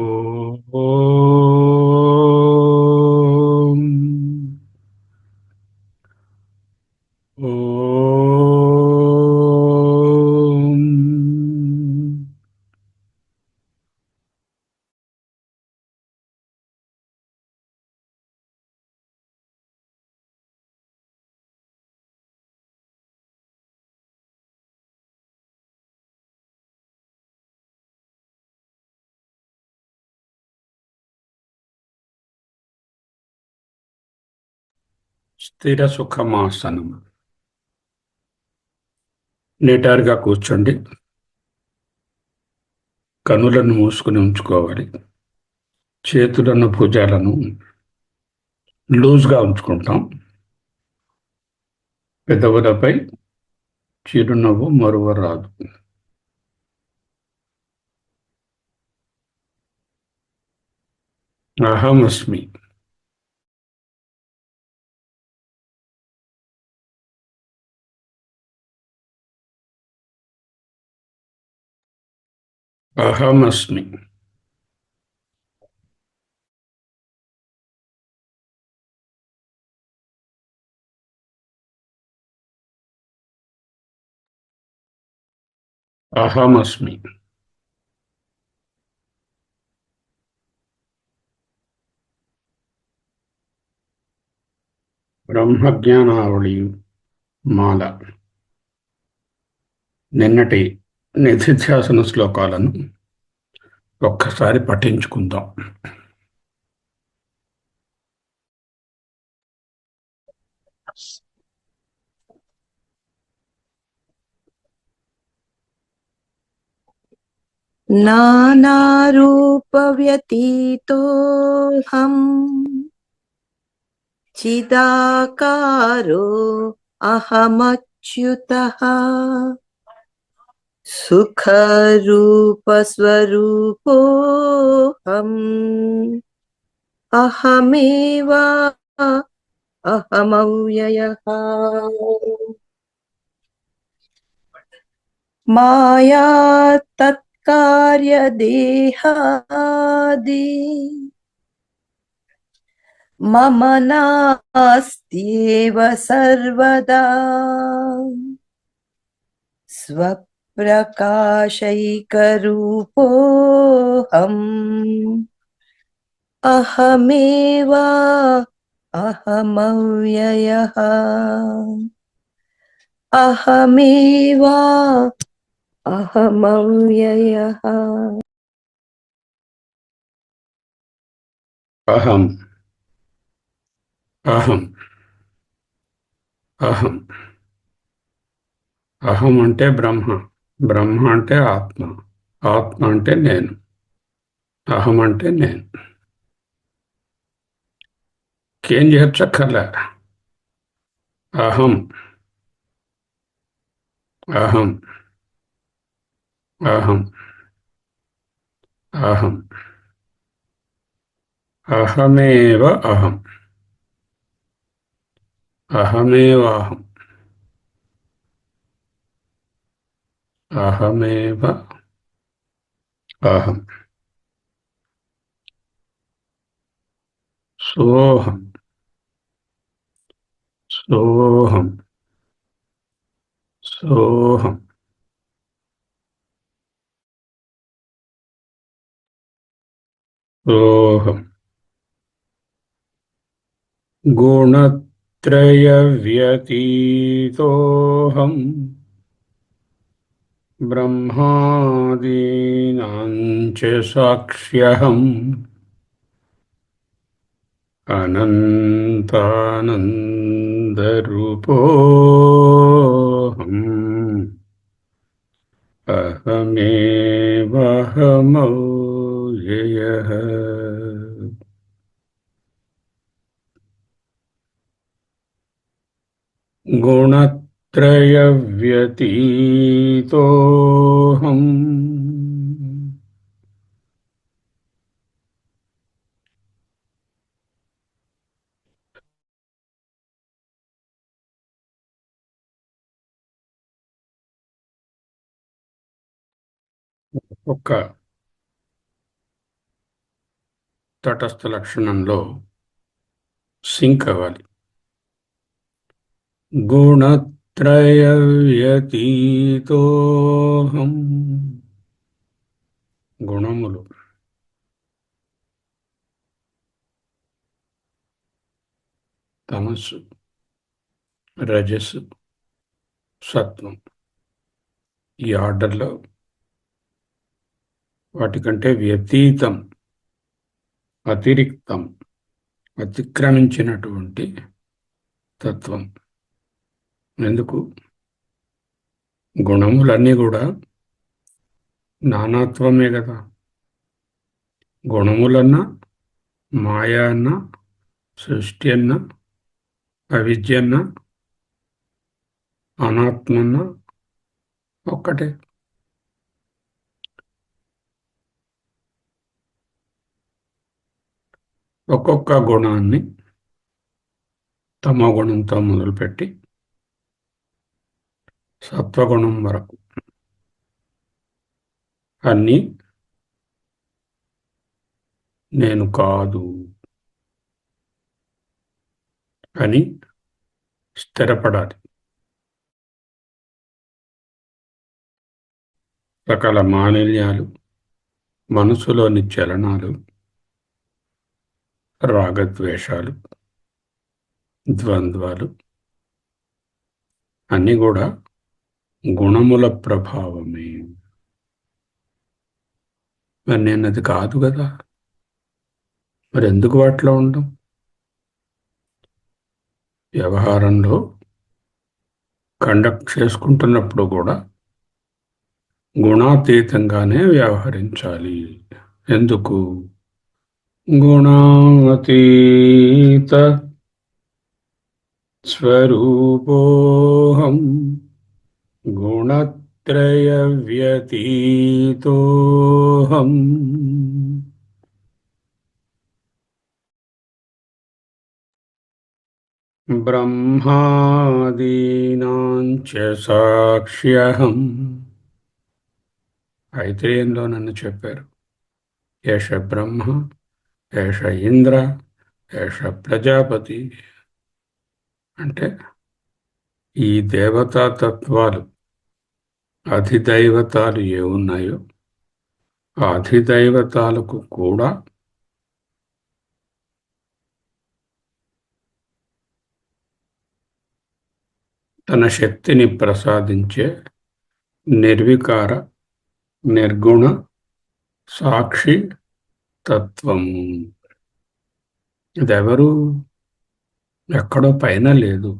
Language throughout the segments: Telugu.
Oh. స్థిర సుఖమాసనం నిటారుగా కూర్చోండి. కనులను మూసుకుని ఉంచుకోవాలి. చేతులను భుజాలను లూజ్గా ఉంచుకుంటాం. పెదవులపై చిరునవ్వు మరువరాదు. అహమస్మి. అహమస్మి అహమస్మి బ్రహ్మజ్ఞానావళియు మాల నిన్నటి నిధిధ్యాసన శ్లోకాలను ఒక్కసారి పఠించుకుందాం. నానారూపవ్యతీతోహం చిదాకారో అహమచ్యుత सुखरूपस्वरूपोऽहम् अहमेव अहमव्ययः माया तत्कार्यदेहादि मम नास्त्येव सर्वदा स्वप्रकाशैकरूपोऽहम् अहमेव अहमव्ययः अहमेव अहमव्ययः అహం అహం అహం అహం అంటే బ్రహ్మ బ్రహ్మ అంటే ఆత్మ ఆత్మ అంటే నేను అహం అంటే నేను ఏం చేర్చక్కర్లే అహం అహం అహం అహం అహమేవ అహం అహమేవ అహం అహమేవ అహం సోహం సోహం సోహం సోహం ब्रह्मादीनां च साक्ष्यहम्। अनन्तानन्दरूपोऽहम्। अहमेवाहमौ यय गुण గుణత్రయవ్యతీతోహం ఒక్క తటస్థ లక్షణంలో సింక్ అవ్వాలి. గుణ త్రయవ్యతీతోహం. గుణములు. తమస్సు. రజస్సు. సత్వం. ఈ ఆర్డర్లో వాటికంటే వ్యతీతం అతిరిక్తం అతిక్రమించినటువంటి తత్వం. ఎందుకు? గుణములన్నీ కూడా నానాత్వమే కదా. గుణములన్నా మాయా అన్న సృష్టి అన్న అవిద్య అన్న అనాత్మన్న ఒక్కటే. ఒక్కొక్క గుణాన్ని తమ గుణంతో మొదలుపెట్టి సత్వగుణం వరకు. అన్నీ నేను కాదు. అని స్థిరపడాలి. సకల మాలిన్యాలు మనసులోని చలనాలు రాగద్వేషాలు ద్వంద్వాలు అన్నీ కూడా గుణముల ప్రభావమే. మరి నేను అది కాదు కదా. మరి ఎందుకు వాటిలో ఉండడం వ్యవహారంలో కండక్ట్ చేసుకుంటున్నప్పుడు కూడా గుణాతీతంగానే వ్యవహరించాలి. ఎందుకు? గుణాతీత స్వరూపోహం గుణత్రయవ్యతీతోహం బ్రహ్మాదీనాంచ సాక్ష్యహం ఐత్రేయంలో నన్ను చెప్పారు। ఏష బ్రహ్మ ఏష ఇంద్ర ఏష ప్రజాపతి అంటే ఈ దేవతా తత్వాలు అధిదైవతాలు ఏ ఉన్నాయో ఆ అధిదైవతాలకు కూడా తన శక్తిని ప్రసాదించే నిర్వికార నిర్గుణ సాక్షి తత్వము ఇదెవరు? ఎక్కడో పైన లేదు.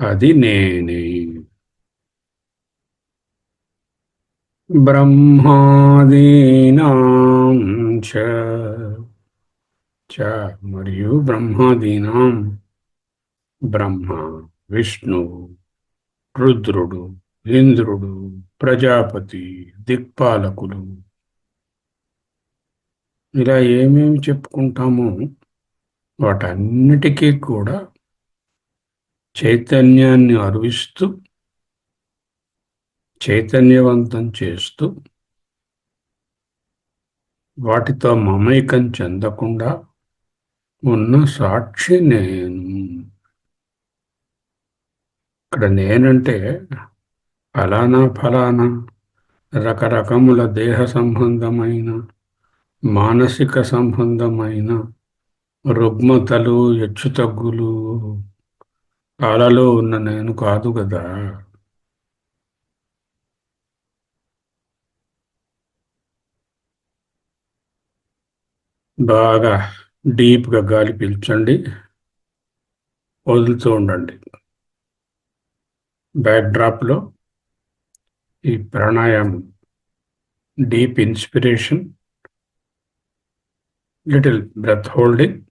అది నేనే. బ్రహ్మాదీనాం చ. చ. మరియు బ్రహ్మాదీనాం బ్రహ్మ విష్ణువు రుద్రుడు ఇంద్రుడు ప్రజాపతి దిక్పాలకులు. ఇలా ఏమేమి చెప్పుకుంటామో వాటన్నిటికీ కూడా చైతన్యాన్ని అరువిస్తూ చైతన్యవంతం చేస్తూ వాటితో మమైకం చెందకుండా ఉన్న సాక్షి నేను. ఇక్కడ నేనంటే ఫలానా ఫలానా రకరకముల దేహ సంబంధమైన మానసిక సంబంధమైన రుగ్మతలు హెచ్చుతగ్గులు కాలలో ఉన్న నేను కాదు కదా. బాగా డీప్గా గాలి పీల్చండి. వదులుతూ ఉండండి. బ్యాక్డ్రాప్లో ఈ pranayama deep inspiration little breath holding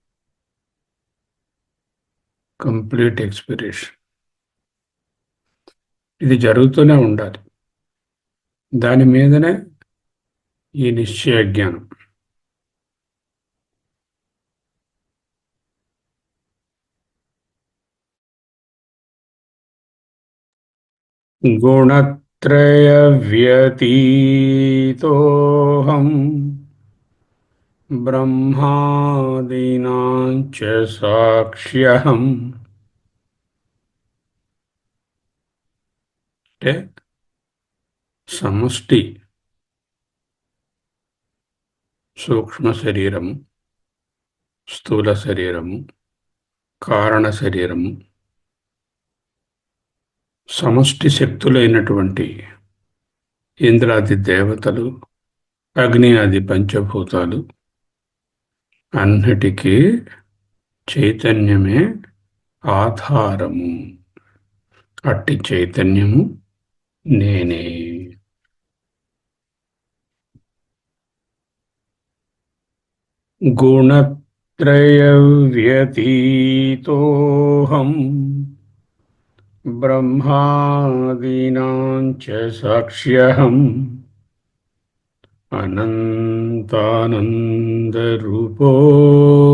complete expiration. ఇది జరుగుతూనే ఉండాలి. దాని మీదనే ఈ నిశ్చయ జ్ఞానం. గుణత్రయవ్యతీతోహం బ్రహ్మాదీనాం చ సాక్ష్యహం అంటే సమష్టి సూక్ష్మ శరీరము స్థూల శరీరము కారణ శరీరము సమష్టి శక్తులైనటువంటి ఇంద్రాది దేవతలు అగ్ని ఆది పంచభూతాలు అన్నిటికీ చైతన్యమే ఆధారము. అట్టి చైతన్యము నేనే. గుణత్రయ వ్యతీతోహం బ్రహ్మాదీనాం చ సాక్ష్యహం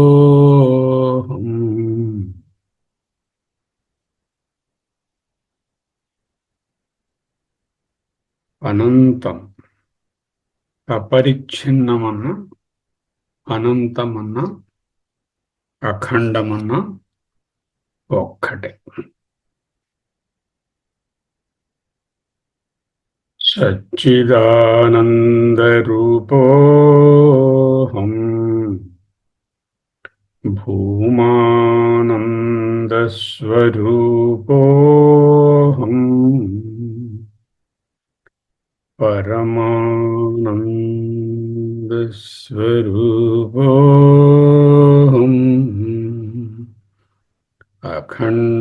అనంతానందరూపోహం అనంతం అపరిచ్ఛిన్నమన్న అనంతమన్న అఖండమన్న ఒక్కటే सच्चिदानन्दरूपोऽहम् भूमानन्दस्वरूपोऽहम् परमानन्दस्वरूपोऽहम् अखण्डानन्दरूपो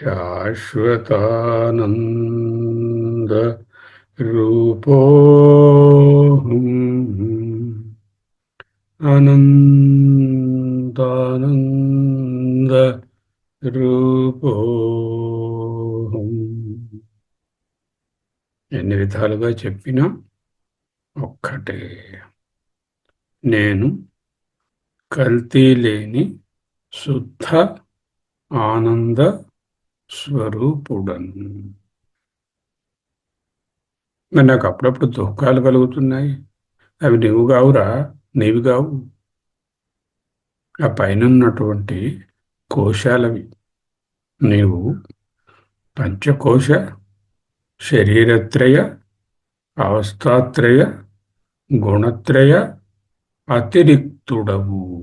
శాశ్వతానంద రూపోహం అనంతానంద రూపోహం ఎన్ని విధాలుగా చెప్పినా ఒక్కటే. నేను కల్తీ లేని శుద్ధ ఆనంద స్వరూపుడను. మరి నాకు అప్పుడప్పుడు దుఃఖాలు కలుగుతున్నాయి. అవి నీవు కావురా నీవి కావు. ఆ పైన ఉన్నటువంటి కోశాలవి. నీవు పంచకోశ శరీరత్రయ అవస్థాత్రయ గుణత్రయ అతిరిక్తుడవు.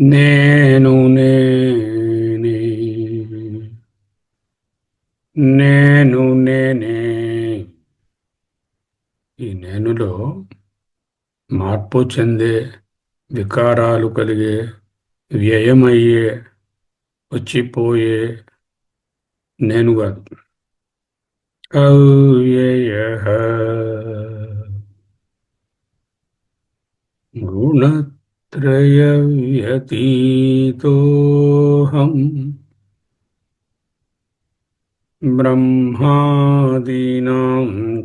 నేను నేనే. నేను నేనే. ఈ నేనులో మార్పు చెందే వికారాలు కలిగే వ్యయమయ్యే వచ్చిపోయే నేను కాదు. అవ్యయ. त्रयव्यतीतोऽहम् ब्रह्मादीनां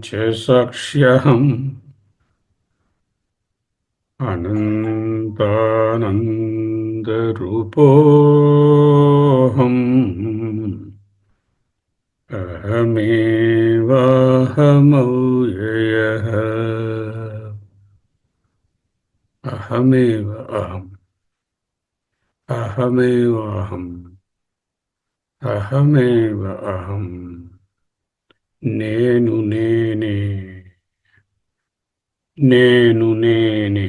च शख्यहम् अनन्तानन्दरूपोहम् अहमेवाहमौयः అహమేవ అహం. అహమేవ అహం. అహమేవ అహం. నేను నేనే. నేను నేనే.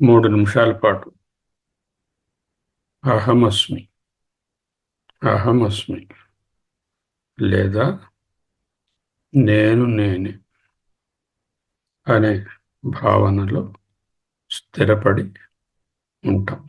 మూడు నిమిషాల పాటు. అహమస్మి. అహమస్మి. లేదా నేను నేనే అనే భావనలో స్థిరపడి ఉంటాం.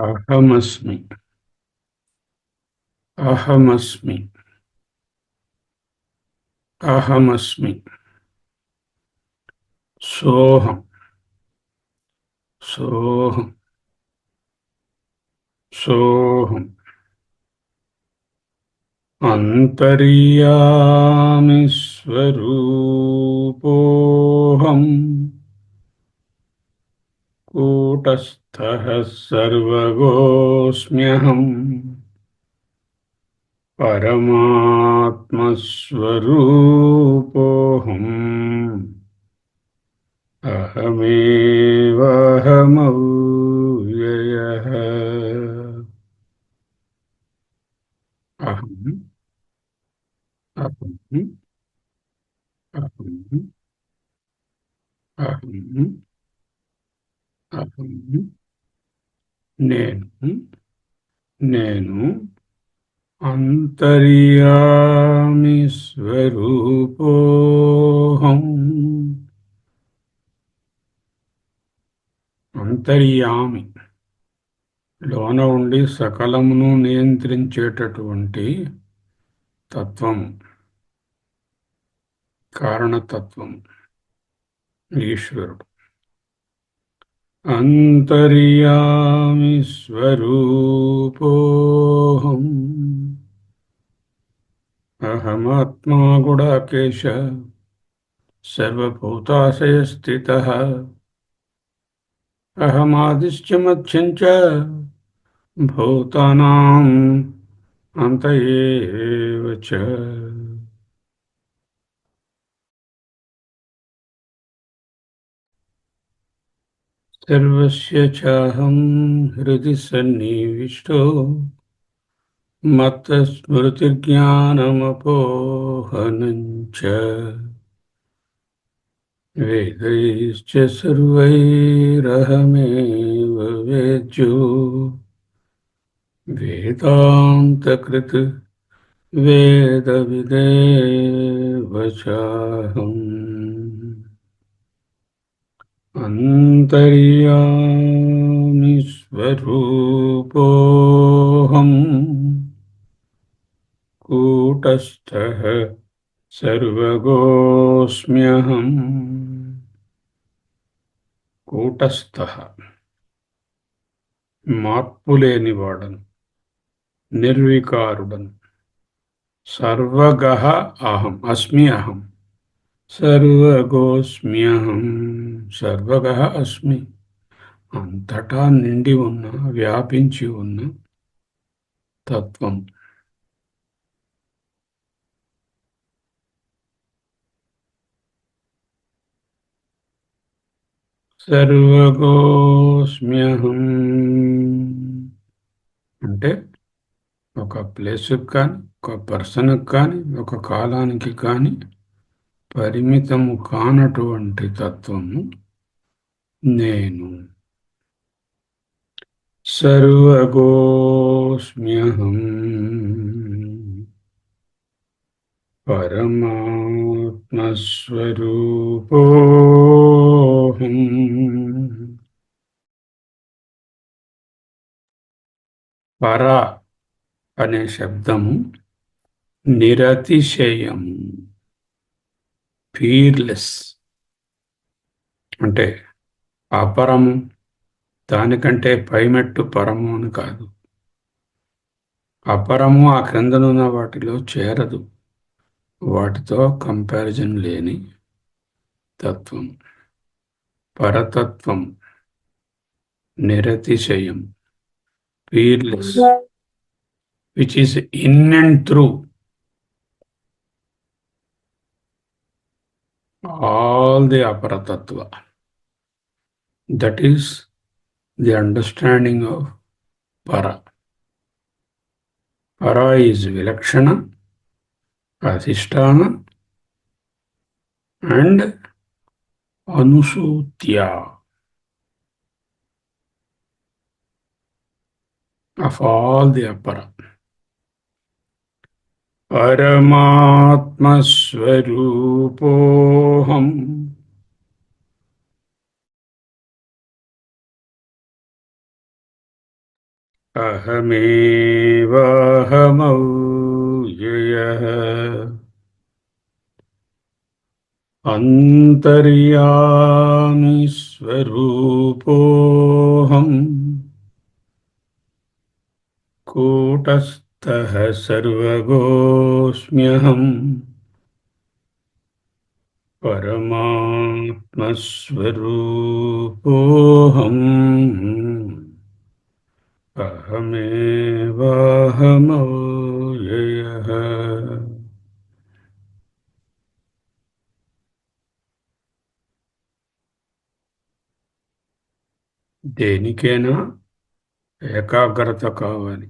అహమస్మి అహమస్మి అహమస్మి సోహం సోహం సోహం అంతర్యామి స్వరూపోహం तः सर्वगोऽस्म्यहम् परमात्मस्वरूपोऽहम्। अहमेवहम అంతర్యామి స్వరూపోహం అంతర్యామి లోన ఉండి సకలమును నియంత్రించేటటువంటి తత్వం కారణతత్వం ఈశ్వరుడు. అంతర్యామి స్వరూపోహం. परमात्मा गुडाकेश सर्वभूताशयस्थितः। अहमादिश्च मध्यम् च भूतानाम् च। सर्वस्य चाहं हृदि सन्निविष्टो मत्तस्मृतिर्ज्ञानमपोहनं च वेदैश्च सर्वैरहमेव वेद्यो वेदान्तकृत् वेदविदेव अन्तर्यामि स्वरूपोऽहम् कूटस्थः सर्वगोऽस्म्यहम् కూటస్థ మార్పు లేనివాడను నిర్వికారుడను సర్వగహ అహం అస్మి అహం సర్వగోస్మ్యహం సర్వగహ అస్మి అంతటా నిండి ఉన్న వ్యాపించి ఉన్న తత్వం సర్వగోస్మ్యహం. అంటే ఒక ప్లేస్కి కానీ ఒక పర్సన్కి కానీ ఒక కాలానికి కానీ పరిమితము కానటువంటి తత్వము నేను. సర్వగోస్మ్యహం. పరమాత్మస్వరూపోహం. పర అనే శబ్దము నిరతిశయం పీర్లెస్ అంటే అపరము దానికంటే పైమెట్టు పరము అని కాదు. అపరము ఆ క్రిందనున్న వాటిలో చేరదు. వాటితో కంపారిజన్ లేని తత్వం. పరతత్వం నిరతిశయం. fearless, which is in and through all the aparatattva. That is the understanding of para. Para is vilakshana, adhisthana, and anusutya. of all the apara. Paramatmasvarupoham. अहमेवाहमव्ययः अन्तर्यामि स्वरूपोऽहम् कूटस्थः सर्वगोऽस्म्यहम् परमात्मस्वरूपोऽहम् अहमेवाहमव्ययः దేనికైనా ఏకాగ్రత కావాలి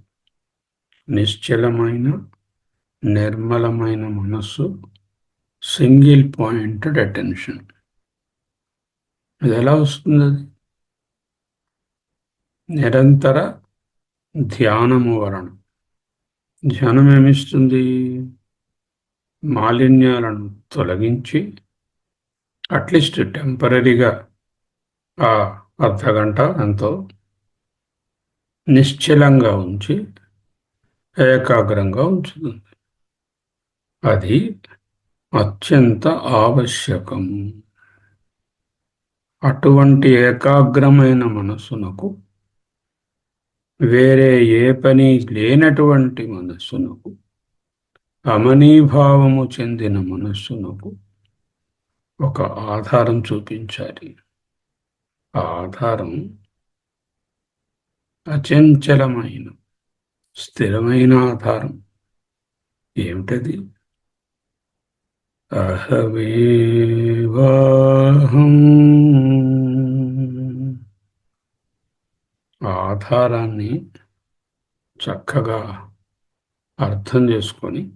నిశ్చలమైన నిర్మలమైన మనస్సు సింగిల్ పాయింటెడ్ అటెన్షన్. అది ఎలా వస్తుంది అది నిరంతర ధ్యానము వలన. ధ్యానం ఏమిస్తుంది మాలిన్యాలను తొలగించి అట్లీస్ట్ టెంపరీగా ఆ అర్ధగంట ఎంతో నిశ్చలంగా ఉంచి ఏకాగ్రంగా ఉంచుతుంది. అది అత్యంత ఆవశ్యకం. అటువంటి ఏకాగ్రమైన మనస్సునకు వేరే ఏ పని లేనటువంటి మనస్సునకు అమనీభావము చెందిన మనస్సునకు ఒక ఆధారం చూపించాలి. ఆ ఆధారం అచంచలమైన స్థిరమైన ఆధారం. ఏమిటది? అహమేవాహం. ఆధారాన్ని చక్కగా అర్థం చేసుకొని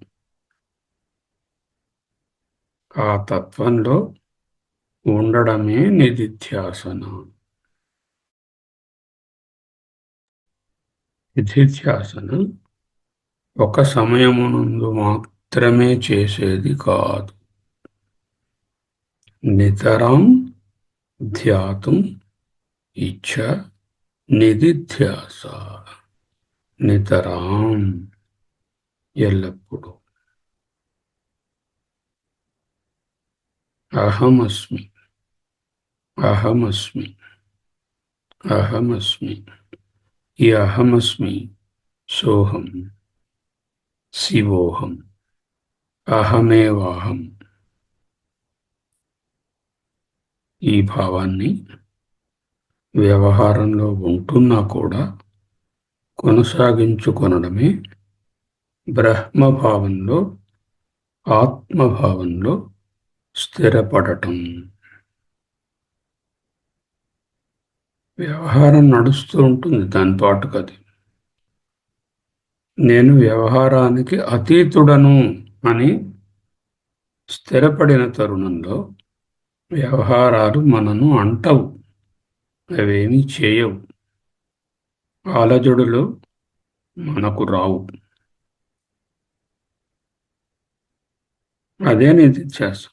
ఆ తత్వంలో ఉండడమే నిధిధ్యాసనం. నిధిధ్యాసన ఒక సమయమునందు మాత్రమే చేసేది కాదు. నితరాం ధ్యాతం ఇచ్చ నిధిధ్యాస. నితరాం ఎల్లప్పుడూ. అహమస్మి అహమస్మి అహమస్మి. ఈ అహమస్మి సోహం శివోహం అహమేవాహం. ఈ భావాన్ని వ్యవహారంలో ఉంటున్నా కూడా కొనసాగించుకొనడమే బ్రహ్మభావంలో ఆత్మభావంలో స్థిరపడటం. వ్యవహారం నడుస్తూ ఉంటుంది దాని పాటుకు అది. నేను వ్యవహారానికి అతీతుడను అని స్థిరపడిన తరుణంలో వ్యవహారాలు మనను అంటవు అవేమీ చేయవు. ఆలజడులు మనకు రావు. అదే నిధిధ్యాసం.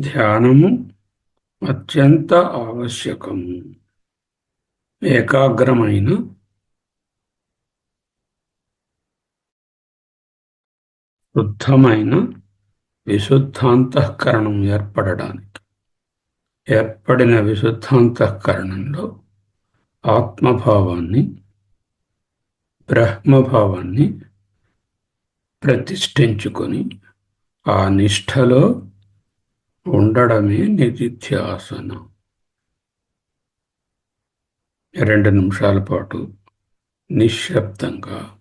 ధ్యానము అత్యంత ఆవశ్యకం. ఏకాగ్రమైన శుద్ధమైన విశుద్ధాంతఃకరణం ఏర్పడడానికి. ఏర్పడిన విశుద్ధాంతఃకరణంలో ఆత్మభావాన్ని బ్రహ్మభావాన్ని ప్రతిష్ఠించుకొని ఆ నిష్ఠలో ఉండడమే నిధిధ్యాసనం. రెండు నిమిషాల పాటు నిశ్శబ్దంగా.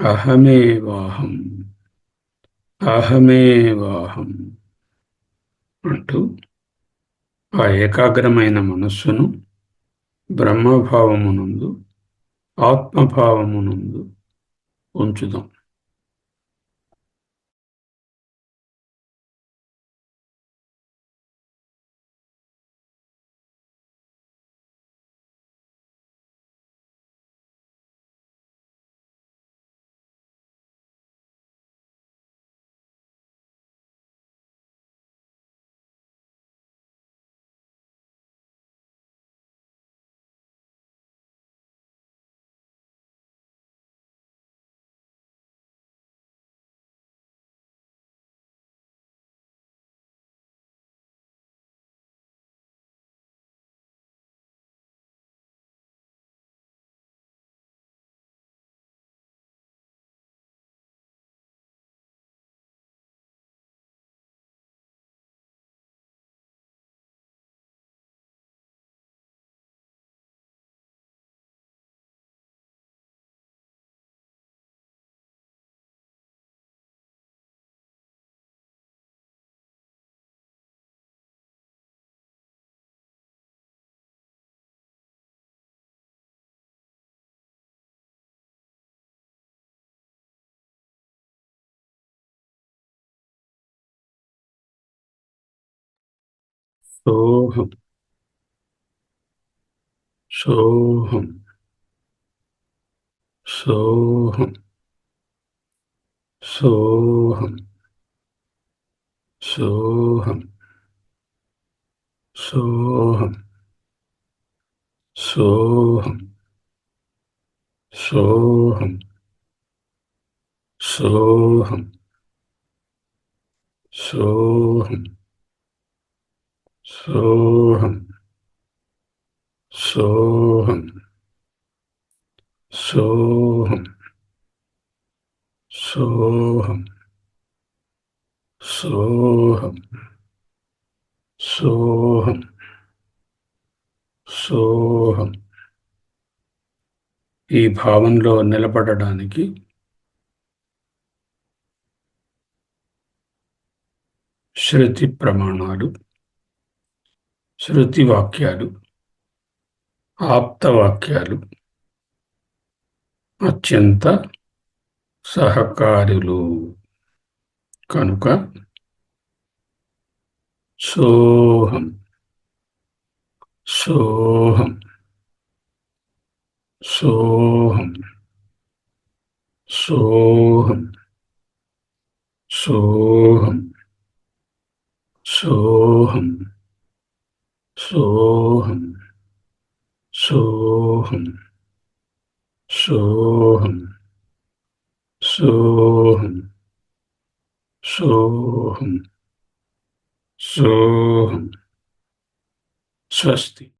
అహమేవాహం అహమేవాహం అంటూ ఆ ఏకాగ్రమైన మనస్సును బ్రహ్మభావమునందు ఆత్మభావమునందు ఉంచుదాం. సోహం సోహం సోహం సోహం సోహం సోహం సోహం సోహం సోహం సోహం సోహం సోహం సోహం సోహం సోహం సోహం సోహం. ఈ భావంలో నిలబడడానికి శృతి ప్రమాణాలు శృతి వాక్యాలు ఆప్తవాక్యాలు అత్యంత సహకారులు. కనుక సోహం సోహం సోహం సోహం సోహం సోహం. Soham, Soham, Soham, Soham, Soham, Soham, Swasti.